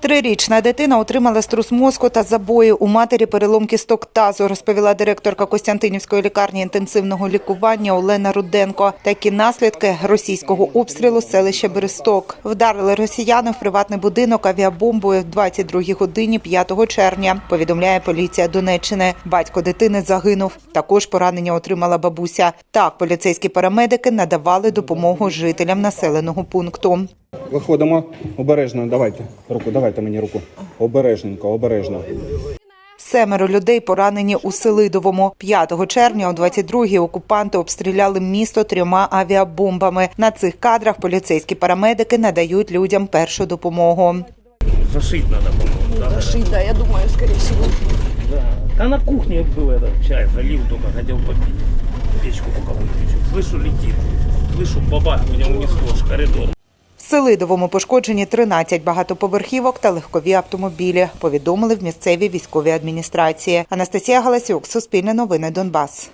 Трирічна дитина отримала струс мозку та забої. У матері перелом кісток тазу, розповіла директорка Костянтинівської лікарні інтенсивного лікування Олена Руденко. Такі наслідки російського обстрілу селища Бересток. Вдарили росіяни в приватний будинок авіабомбою в 22-й годині 5 червня, повідомляє поліція Донеччини. Батько дитини загинув. Також поранення отримала бабуся. Так, поліцейські парамедики надавали допомогу жителям населеного пункту. Виходимо обережно. Давайте руку, давайте мені руку. Обережненько, обережно. Семеро людей поранені у Селидовому. 5 червня о 22-й окупанти обстріляли місто трьома авіабомбами. На цих кадрах поліцейські парамедики надають людям першу допомогу. Зашить надо, по-моему, да? Шить, да, я думаю, скорее всего. Да. Да на кухне был этот чай, залил только, хотел попить. Печку пока выключил. Слышу, летит. Слышу, бабах, меня унесло аж коридор. Селидовому пошкоджені 13 багатоповерхівок та легкові автомобілі, повідомили в місцевій військовій адміністрації. Анастасія Галасюк, Суспільне новини Донбас.